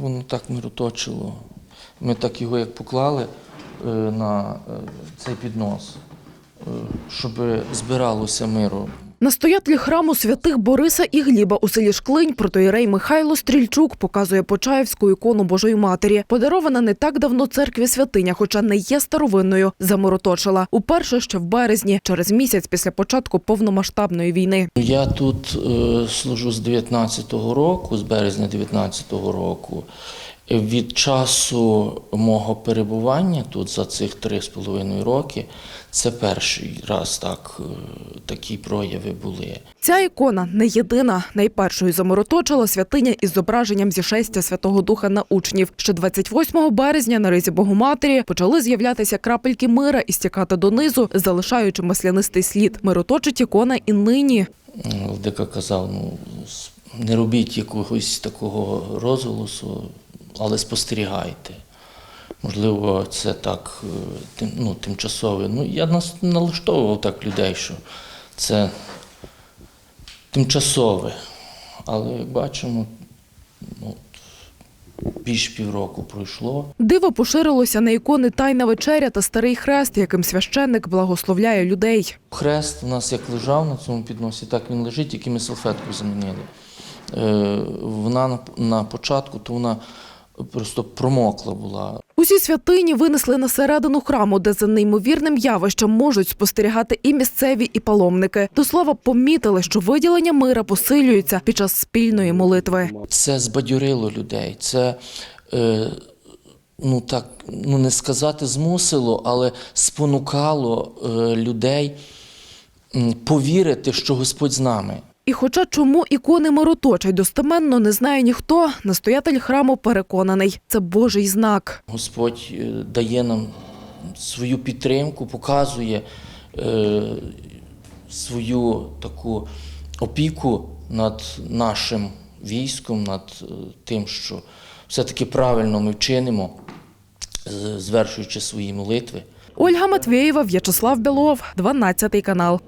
воно так мироточило. Ми так його як поклали е, на е, цей піднос, е, щоб збиралося миру. Настоятель храму святих Бориса і Гліба у селі Шклинь протоїрей Михайло Стрільчук показує Почаївську ікону Божої Матері. Подарована не так давно церкві святиня, хоча не є старовинною, замороточила. Уперше ще в березні, через місяць після початку повномасштабної війни. Я тут е, служу з 19-го року, з березня 19-го року. Від часу мого перебування тут за цих три з половиною роки, це перший раз так, е, такі прояви були. Ця ікона не єдина. Найпершою замороточила святиня із зображенням зішестя Святого Духа на учнів. Ще 28 березня на ризі Богоматері почали з'являтися крапельки мира і стікати донизу, залишаючи маслянистий слід. Мироточить ікона і нині. Владика казав, ну, не робіть якогось такого розголосу, але спостерігайте. Можливо, це так е, тим, ну, тимчасове. Ну, я нас налаштовував так людей, що це тимчасове. Але як бачимо, ну, більш півроку пройшло. Диво поширилося на ікони Тайна вечеря та старий хрест, яким священник благословляє людей. Хрест у нас як лежав на цьому підносі, так він лежить, тільки ми салфетку замінили. Е, вона на, на початку, то вона просто промокла була. Усі святині винесли на середину храму, де за неймовірним явищем можуть спостерігати і місцеві, і паломники. До слова, помітили, що виділення мира посилюється під час спільної молитви. Це збадьорило людей. Це е, ну так, ну не сказати змусило, але спонукало е, людей повірити, що Господь з нами. І хоча чому ікони мироточать достеменно не знає ніхто, настоятель храму переконаний – це Божий знак. Господь е, дає нам свою підтримку, показує е, свою таку опіку над нашим військом, над е, тим, що все-таки правильно ми вчинимо, звершуючи свої молитви. Ольга Матвєєва, В'ячеслав Білов, 12 канал.